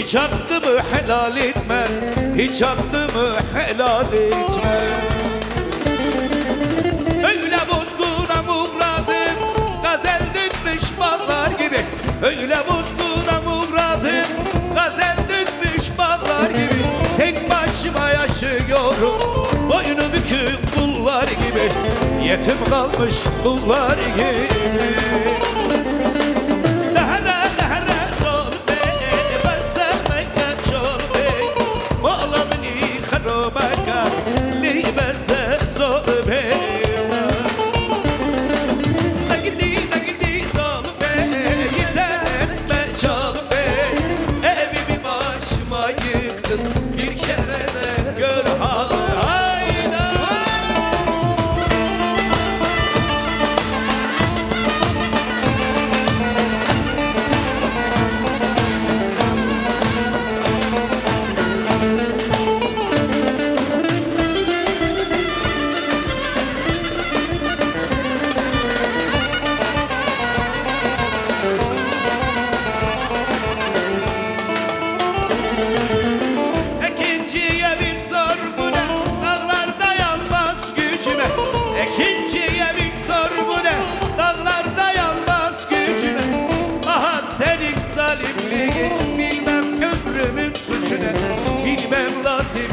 Hiç hakkımı helal etme Hiç hakkımı helal etme. Öyle bozguna uğradım Gazel dökmüş ballar gibi. Öyle bozguna uğradım Gazel dökmüş ballar gibi. Tek başıma yaşıyorum Boynu bükük kullar gibi. Yetim kalmış kullar gibi Thank you.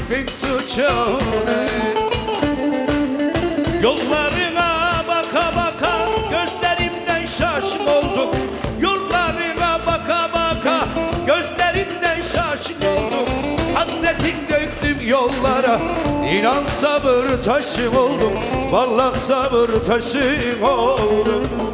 Suçu ne? Yollarına baka baka gözlerimden şaşık oldum. Yollarına baka baka gözlerimden şaşık oldum. Hasretin döktüm yollara İnan sabır taşım oldum. Vallahi sabır taşım oldum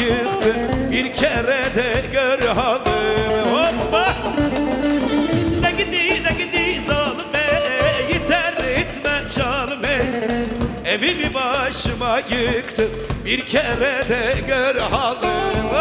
yıktı Bir kere de gör halimi. Hoppa! Ne gidi ne gidi zalim bey Yeter etme çalım bey Evimi başıma yıktı Bir kere de gör halimi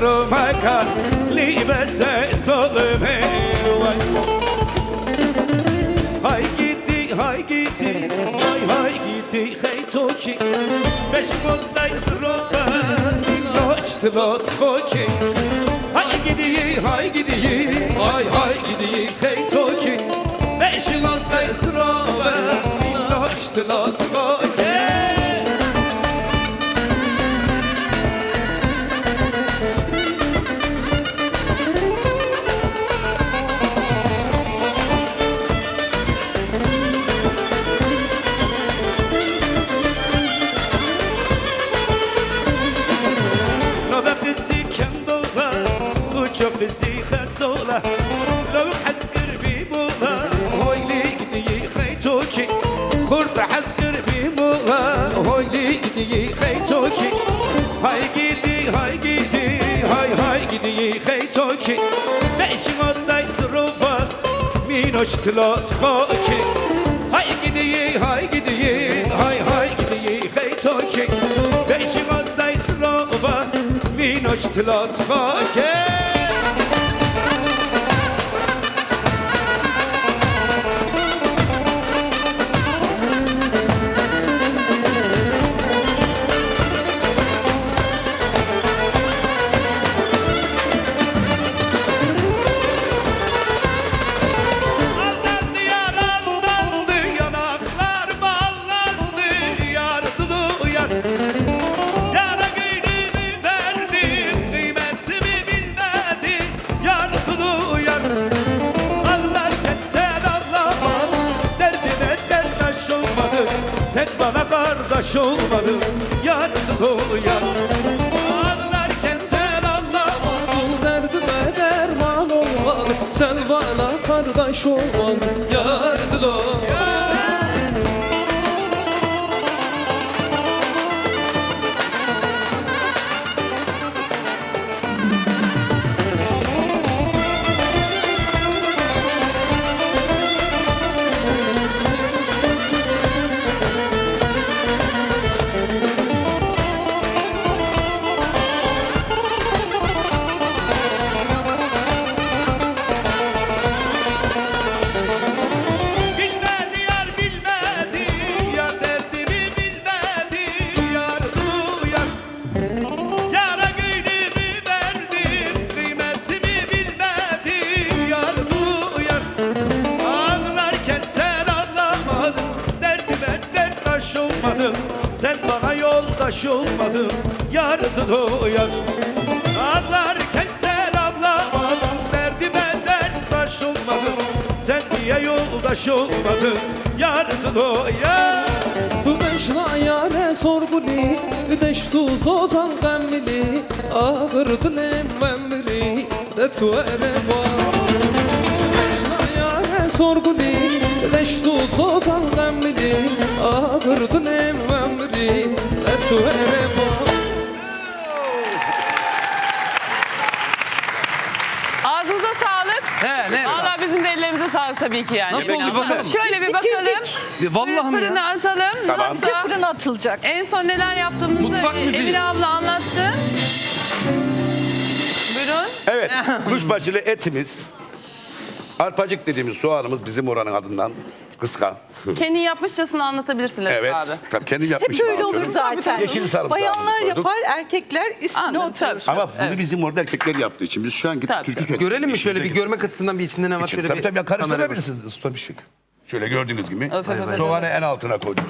Kırmaka Libese zalim bey Vay. Hay gitti hay gitti Hay hay gitti hey toki Beş montay zroba İlaçtı lat koki Hay لو حسكر بيبوها هوي ليك دي خيتوكي خورت حسكر بيبوها هوي ليك دي خيتوكي هاي جدي هاي جدي هاي هاي جدي خيتوكي بيش غداي سروفا مينوش تلات خاكي هاي جدي هاي جدي هاي هاي جدي خيتوكي بيش غداي سروفا مينوش تلات خاكي kardeş olmadın Yardı doyar Ağlarken sen anlamadın derdime derman olmalı. Sen bana kardeş olmalı Yardılar Bilmedi olmadın Yardı doyar Ağlarken sen anlamadın Derdime derttaş olmadın Sen niye yoldaş olmadın Yardı doyar Tu beşna yare sorguli Deş tu sozan gemmili Ağır dilem vemmili De tu ere Beşna yare sorguli Deş tu sozan gemmili Ağır dilem Ağzınıza sağlık. He ne? Valla bizim de ellerimize sağlık tabii ki yani. Nasıl oldu bakalım? Şöyle bir bakalım. Vallahi mi Fırına ya? atalım. Tamam. Hatta fırına atılacak. En son neler yaptığımızı Mutfak müziği. Emine abla anlatsın. Buyurun. Evet, kuşbaşılı etimiz, arpacık dediğimiz soğanımız bizim oranın adından. Kıska. Kendi yapmışçasını anlatabilirsin Latif Evet, abi. tabii kendi Hep yapmışım. böyle olur zaten. Yeşil sarımsağı Bayanlar koyduk. yapar, erkekler üstüne Anladım, oturur. tabii. Ama bunu bizim orada erkekler yaptığı için biz şu an gidip Tabii, türkü tabii. söyledik. Görelim mi şöyle bir İşimize görmek açısından bir içinde ne var şöyle Tabii bir tabii ya karıştırabilirsiniz usta bir şey. Şöyle gördüğünüz gibi. Öf, öf, öf, Soğanı en altına koyduk.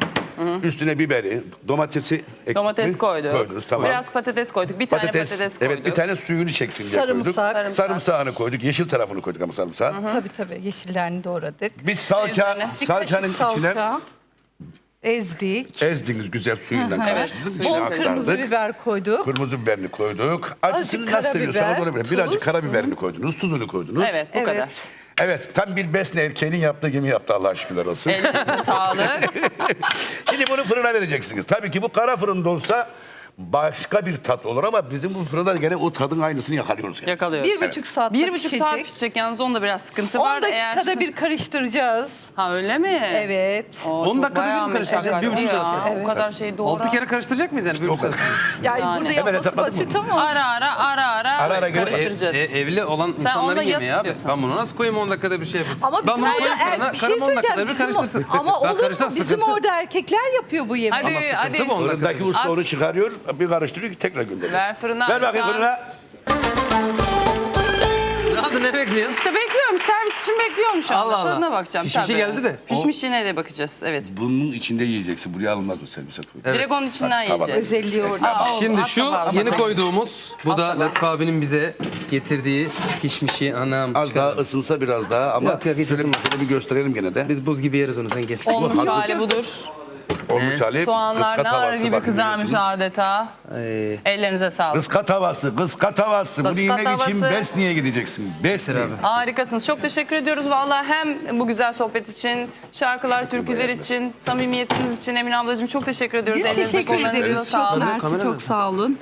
Üstüne biberi, domatesi ektik Domates mi? koyduk. Koydunuz tamam. Biraz patates koyduk. Bir tane patates, patates koyduk. evet bir tane suyunu çeksin diye koyduk. Sarımsak. Sarımsak. Sarımsağını koyduk. Yeşil tarafını koyduk ama sarımsağı. Tabii tabii yeşillerini doğradık. Bir salça, Üzerine. Bir salçanın kaşık içine salça. Ezdik. ezdiniz güzel suyundan Evet. karıştırdınız. içine Bol kırmızı aktardık. biber koyduk. Kırmızı biberini koyduk. Acısını Azıcık nasıl seviyorsanız karabiber, göre. tuz. Birazcık karabiberini koydunuz, tuzunu koydunuz. Evet bu Evet. kadar. Evet, tam bir besne erkeğinin yaptığı gibi yaptı Allah şükürler olsun. Sağlık. Şimdi bunu fırına vereceksiniz. Tabii ki bu kara fırında olsa başka bir tat olur ama bizim bu fırında gene o tadın aynısını yakalıyoruz. Yani. Yakalıyoruz. Bir buçuk saat Bir buçuk saat pişecek. pişecek. Yalnız onda biraz sıkıntı 10 var. dakikada Eğer... bir karıştıracağız. Ha öyle mi? Evet. Oo, 10 çok dakikada bir mi karıştıracağız? Bir buçuk saat yani. O kadar şey doğru. 6 kere karıştıracak mıyız yani? Bir buçuk saat. Yani, Yani. burada yapması basit ama. Ara ara ara ara, Ara ara gelip- karıştıracağız. E, evli olan Sen insanların yemeği abi. Ben bunu nasıl koyayım 10 dakikada bir şey yapayım? Ama ben bunu koyayım fırına, er, bir şey karım 10 dakikada söyleyeceğim. bir karıştırsın. ama olur mu? Bizim orada erkekler yapıyor bu yemeği. Hadi Ama sıkıntı hadi. 10. Fırındaki usta onu çıkarıyor, bir karıştırıyor, tekrar gönderiyor. Ver fırına. Ver bakayım an- fırına. Ne adı ne bekliyorsun? İşte bekliyorum. Servis için bekliyorum şu anda. Allah Allah. Tadına bakacağım. Pişmişi tabii. geldi de. Pişmişine de bakacağız. Evet. Bunun içinde yiyeceksin. Buraya alınmaz o servise koy. Direkt onun içinden Tamam. yiyeceğiz. Özelliği orada. Aa, Şimdi at şu tabağı. yeni koyduğumuz, bu da. Latif abinin bize getirdiği pişmişi anam. Az daha ısınsa biraz daha ama Yok, yok, hiç şöyle, ısınmaz. şöyle bir gösterelim gene de. Biz buz gibi yeriz onu sen gel. Olmuş hali budur. Olmuş hali. Soğanlar kıska nar tavası gibi bakın kızarmış görüyorsunuz. adeta. Ay. Ellerinize sağlık. Kıska tavası, kıska tavası. Bunu Kıska yemek için tavası. Besni'ye gideceksin. Besni. Harikasınız. Çok teşekkür ediyoruz. Vallahi hem bu güzel sohbet için, şarkılar, türküler için, samimiyetiniz için Emine ablacığım çok teşekkür ediyoruz. Biz Ellerinize, teşekkür kollarınıza ederiz. Çok sağlık. mersi, çok sağ olun.